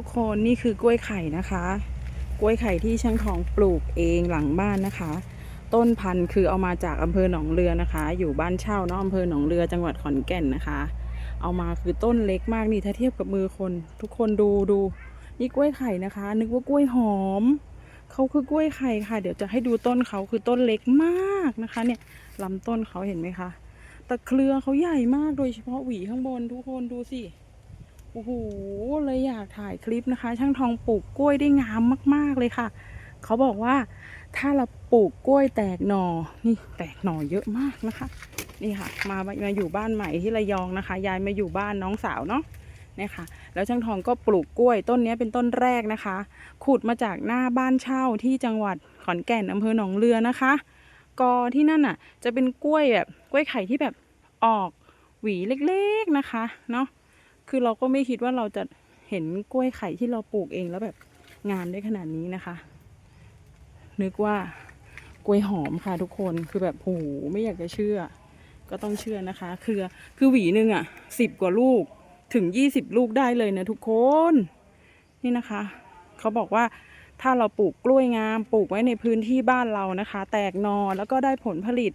ทุกคนนี่คือกล้วยไข่นะคะ กล้วยไข่ที่ช่างทองปลูกเองหลังบ้านนะคะ ต้นพันธุ์คือเอามาจากอำเภอหนองเรือนะคะ อยู่บ้านเช่าเนาะอำเภอหนองเรือจังหวัดขอนแก่นนะคะ เอามาคือต้นเล็กมากนี่ถ้าเทียบกับมือคน ทุกคนดูดูนี่กล้วยไข่นะคะ นึกว่ากล้วยหอมเขาคือกล้วยไข่ค่ะ เดี๋ยวจะให้ดูต้นเขาคือต้นเล็กมากนะคะ เนี่ยลำต้นเขาเห็นไหมคะแต่เครือเขาใหญ่มากโดยเฉพาะหวีข้างบนทุกคนดูสิ อ้โหเลยอยากถ่ายคลิปนะคะ ช่างทองปลูกกล้วยได้งามมาก ๆเลยค่ะ เขาบอกว่าถ้าเราปลูกกล้วยแตกหนอ่อนี่แตกหน่อเยอะมากนะคะ นี่ค่ะ มามาอยู่บ้านใหม่ที่ระยองนะคะยายมาอยู่บ้านน้องสาวเนาะนี่ค่ะ แล้วช่างทองก็ปลูกกล้วยต้นนี้เป็นต้นแรกนะคะ ขุดมาจากหน้าบ้านเช่าที่จังหวัดขอนแก่นอำเภอหนองเรือนะคะ กอที่นั่นน่ะ จะเป็นกล้วยแบบกล้วยไข่ที่แบบออกหวีเล็กๆนะคะเนาะ คือเราก็ไม่คิดว่าเราจะเห็นกล้วยไข่ที่เราปลูกเองแล้วแบบงามได้ขนาดนี้นะคะ นึกว่ากล้วยหอมค่ะทุกคนคือแบบโหไม่อยากจะเชื่อ ก็ต้องเชื่อนะคะ คือคือหวีหนึ่งอะสิบกว่าลูกถึงยี่สิบลูกได้เลยนะทุกคน นี่นะคะ เขาบอกว่าถ้าเราปลูกกล้วยงามปลูกไว้ในพื้นที่บ้านเรานะคะ แตกนอแล้วก็ได้ผลผลิต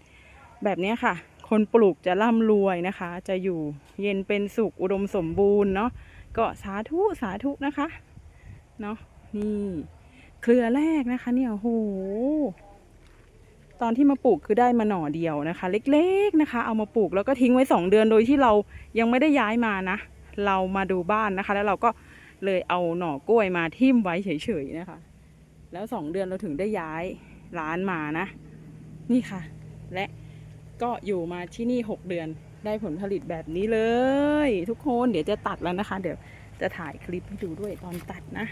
แบบนี้ค่ะ คนปลูกจะร่ำรวยนะคะ จะอยู่เย็นเป็นสุขอุดมสมบูรณ์เนาะก็สาธุสาธุนะคะเนาะนี่เครือแรกนะคะ เนี่ยโหตอนที่มาปลูกคือได้มาหน่อเดียวนะคะ เล็กๆนะคะ เอามาปลูกแล้วก็ทิ้งไว้สองเดือนโดยที่เรายังไม่ได้ย้ายมานะ เรามาดูบ้านนะคะ แล้วเราก็เลยเอาหน่อกล้วยมาทิ่มไว้เฉยๆนะคะ แล้วสองเดือนเราถึงได้ย้ายร้านมานะ นี่ค่ะ และ ก็อยู่มาที่นี่หกเดือนได้ผลผลิตแบบนี้เลย ทุกคนเดี๋ยวจะตัดแล้วนะคะ เดี๋ยวจะถ่ายคลิปให้ดูด้วยตอนตัดนะ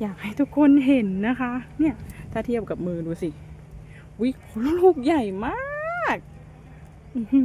อยากให้ทุกคนเห็นนะคะ เนี่ยถ้าเทียบกับมือดูสิวิลูกใหญ่มาก อื